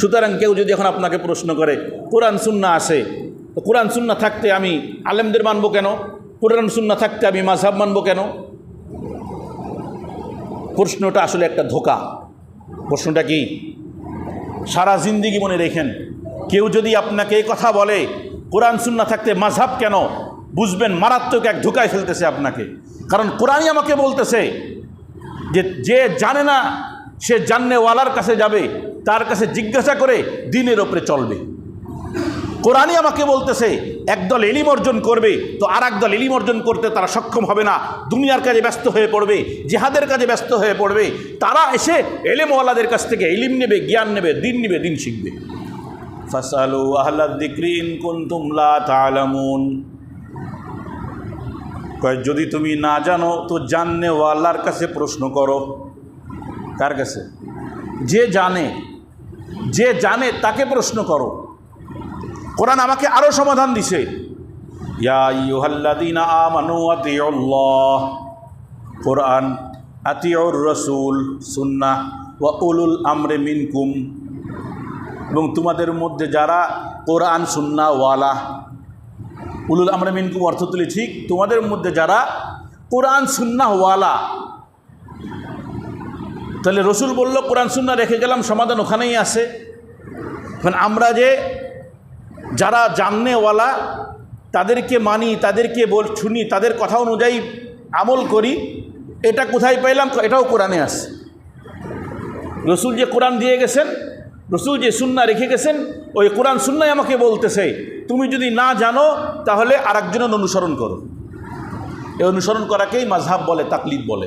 সুতরাং কেউ যদি এখন আপনাকে প্রশ্ন করে, কোরআন সুন্না আসে তো কোরআন সুন্না থাকতে আমি আলেমদের মানবো কেন? কোরআন সুন্না থাকতে আমি মাঝহাব মানবো কেন? প্রশ্নটা আসলে একটা ধোকা। প্রশ্নটা কি? সারা জিন্দিগি মনে রেখেন, কেউ যদি আপনাকে এই কথা বলে, কোরআন সুন্না থাকতে মাঝহাব কেন? বুঝবেন, মারাত্মক এক ধোকায় ফেলতেছে আপনাকে। কারণ কোরআনই আমাকে বলতেছে যে যে জানে না, সে জাননেওয়ালার কাছে যাবে। তার কাছে জিজ্ঞাসা করে দিনের ওপরে চলবে। কোরআনই আমাকে বলতেছে একদল এলিম অর্জন করবে, তো আর একদল এলিম অর্জন করতে তারা সক্ষম হবে না। দুনিয়ার কাজে ব্যস্ত হয়ে পড়বে, জেহাদের কাজে ব্যস্ত হয়ে পড়বে। তারা এসে এলেমওয়ালাদের কাছ থেকে এলিম নেবে, জ্ঞান নেবে, দিন নেবে, দিন শিখবে। কুন্তুমলা কয়, যদি তুমি না জানো, তো জাননেওয়ালার কাছে প্রশ্ন করো। কার কাছে? যে জানে যে জানে তাকে প্রশ্ন করো। কোরআন আমাকে আরও সমাধান দিছে। কোরআন, আতিউর রসুল সুন্না ওয়া উলুল আমরে মিনকুম। এবং তোমাদের মধ্যে যারা কোরআন সুন্না ওয়ালা, উলুল আমরা মিনকুম অর্থ তুলি ঠিক, তোমাদের মধ্যে যারা কোরআন সুন্না ওয়ালা তাহলে রসুল বলল, কোরআন, সুন্না রেখে গেলাম, সমাধান ওখানেই আছে। এখন আমরা যে যারা জাননেওয়ালা, তাদেরকে মানি, তাদেরকে বল, শুনি, তাদের কথা অনুযায়ী আমল করি, এটা কোথায় পাইলাম, এটাও কোরআনে আছে। রসুল যে কোরআন দিয়ে গেছেন, রসুল যে সুন্না রেখে গেছেন, ওই কোরআন, সুন্নাই আমাকে বলতেছে, তুমি যদি না জানো, তাহলে আর অনুসরণ করো। এই অনুসরণ করাকেই মাঝহাব বলে, তাকলিদ বলে।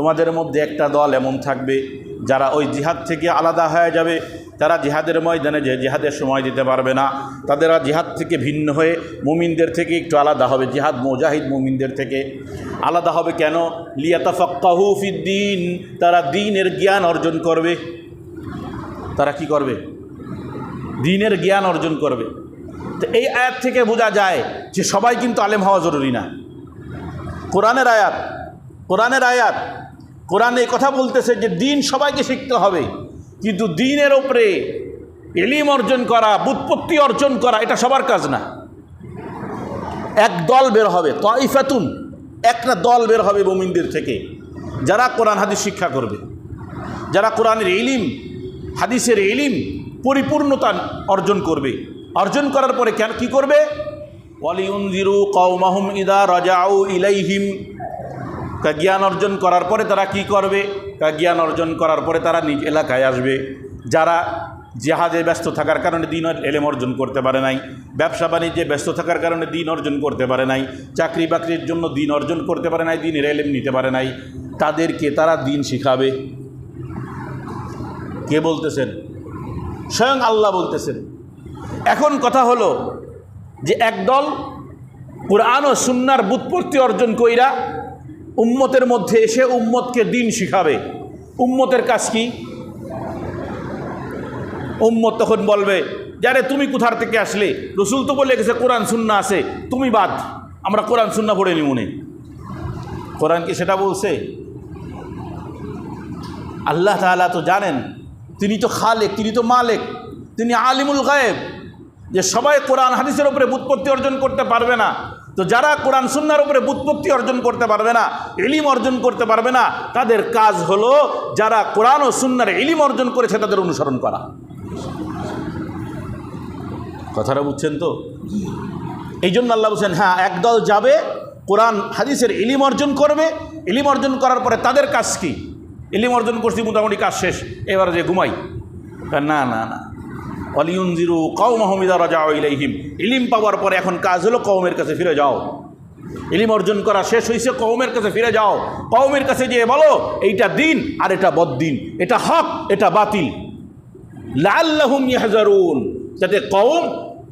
তোমাদের মধ্যে একটা দল এমন থাকবে যারা ওই জিহাদ থেকে আলাদা হয়ে যাবে। তারা জিহাদের ময়দানে যে জিহাদের সময় দিতে পারবে না। তাদেরা জিহাদ থেকে ভিন্ন হয়ে মুমিনদের থেকে একটু আলাদা হবে। জিহাদ মুজাহিদ মুমিনদের থেকে আলাদা হবে কেন? লিয়াতাফাক্কাহু ফিদ্দিন, তারা দিনের জ্ঞান অর্জন করবে। তারা কি করবে? দিনের জ্ঞান অর্জন করবে। তো এই আয়াত থেকে বোঝা যায় যে সবাই কিন্তু আলেম হওয়া জরুরি না। কোরআনের আয়াত কোরআনের আয়াত কোরআন এই কথা বলতেছে যে দিন সবাইকে শিখতে হবে, কিন্তু দিনের ওপরে এলিম অর্জন করা, বুৎপত্তি অর্জন করা, এটা সবার কাজ না। এক দল বের হবে, তইফাতুন একটা দল বের হবে মোমিনদের থেকে, যারা কোরআন হাদিস শিক্ষা করবে। যারা কোরআনের এলিম, হাদিসের এলিম পরিপূর্ণতা অর্জন করবে। অর্জন করার পরে কেন কী করবে? ওয়ালিউনজিরু কৌমাহুম ইদা রাজাউ ইলাইহিম জ্ঞান অর্জন করার পরে তারা কি করবে? কা জ্ঞান অর্জন করার পরে তারা নিজ এলাকায় আসবে। যারা জেহাদে ব্যস্ত থাকার কারণে দিন এলেম অর্জন করতে পারে নাই, ব্যবসা বাণিজ্যে ব্যস্ত থাকার কারণে দিন অর্জন করতে পারে নাই, চাকরি বাকরির জন্য দিন অর্জন করতে পারে নাই, দিনের এলেম নিতে পারে নাই, তাদেরকে তারা দিন শিখাবে। কে বলতেছেন? স্বয়ং আল্লাহ বলতেছেন। এখন কথা হলো যে একদল কোরআন ও সুন্নার বুৎপত্তি অর্জন কইরা উম্মতের মধ্যে এসে উম্মতকে দিন শিখাবে। উম্মতের কাজ কি? উম্মত তখন বলবে, যারে তুমি কোথার থেকে আসলে? রসুল তো বলে গেছে, কোরআন সুন্না আছে, তুমি বাদ। আমরা কোরআন সুন্না পড়ে নি। মনে কোরআন কি সেটা বলছে? আল্লাহ তাআলা তো জানেন, তিনি তো খালেক, তিনি তো মালেক, তিনি আলিমুল গায়েব। যে সবাই কোরআন হাদিসের উপরে বুৎপত্তি অর্জন করতে পারবে না। তো যারা কোরআন সুন্নার উপরে বুৎপত্তি অর্জন করতে পারবে না এলিম অর্জন করতে পারবে না, তাদের কাজ হলো যারা কোরআন ও সুন্নার এলিম অর্জন করেছে তাদের অনুসরণ করা। কথাটা বুঝছেন তো? এই জন্য আল্লাহ বলছেন হ্যাঁ একদল যাবে, কোরআন হাদিসের এলিম অর্জন করবে এলিম অর্জন করার পরে তাদের কাজ কি? এলিম অর্জন করছি, মোটামুটি কাজ শেষ, এবার যে ঘুমাই। না না না। অলিউনজিরু কৌ মাহমিদা রাজা ইলাইহিম। ইলিম পাওয়ার পরে এখন কাজ হলো কৌমের কাছে ফিরে যাও। ইলিম অর্জন করা শেষ হয়েছে কৌমের কাছে ফিরে যাও। কৌমের কাছে গিয়ে বলো, এইটা দিন আর এটা বদ্দিন, এটা হক, এটা বাতিল। লাল্লাহুম ইয়াহজারুন, যাতে কৌম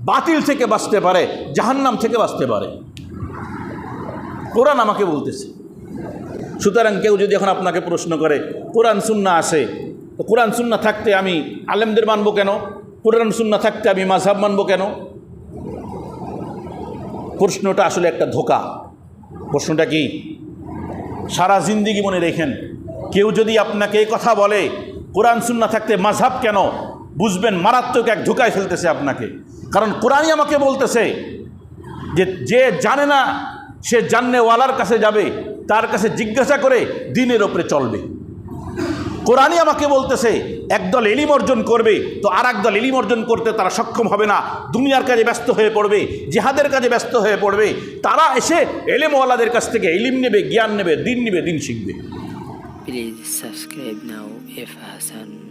বাতিল থেকে বাঁচতে পারে, জাহান্নাম থেকে বাঁচতে পারে। কোরআন আমাকে বলতেছে। সুতরাং কেউ যদি এখন আপনাকে প্রশ্ন করে, কোরআন সুন্না আসে তো কোরআন সুন্না থাকতে আমি আলেমদের মানবো কেন? কোরআন সুন্না থাকতে আমি মাঝহাব মানব কেন? প্রশ্নটা আসলে একটা ধোকা। প্রশ্নটা কি? সারা জিন্দিগি মনে রেখেন, কেউ যদি আপনাকে এই কথা বলে, কোরআন সুন্না থাকতে মাঝহাব কেন? বুঝবেন, মারাত্মক এক ধোকায় ফেলতেছে আপনাকে। কারণ কোরআনই আমাকে বলতেছে যে যে জানে না, সে জাননেওয়ালার কাছে যাবে, তার কাছে জিজ্ঞাসা করে দিনের ওপরে চলবে। কোরআনই আমাকে বলতেছে, একদল এলিম অর্জন করবে, তো আর একদল এলিম অর্জন করতে তারা সক্ষম হবে না। দুনিয়ার কাজে ব্যস্ত হয়ে পড়বে, জিহাদের কাজে ব্যস্ত হয়ে পড়বে। তারা এসে এলেমওয়ালাদের কাছ থেকে এলিম নেবে, জ্ঞান নেবে, দিন নেবে, দিন শিখবে। Please subscribe now F Hassan.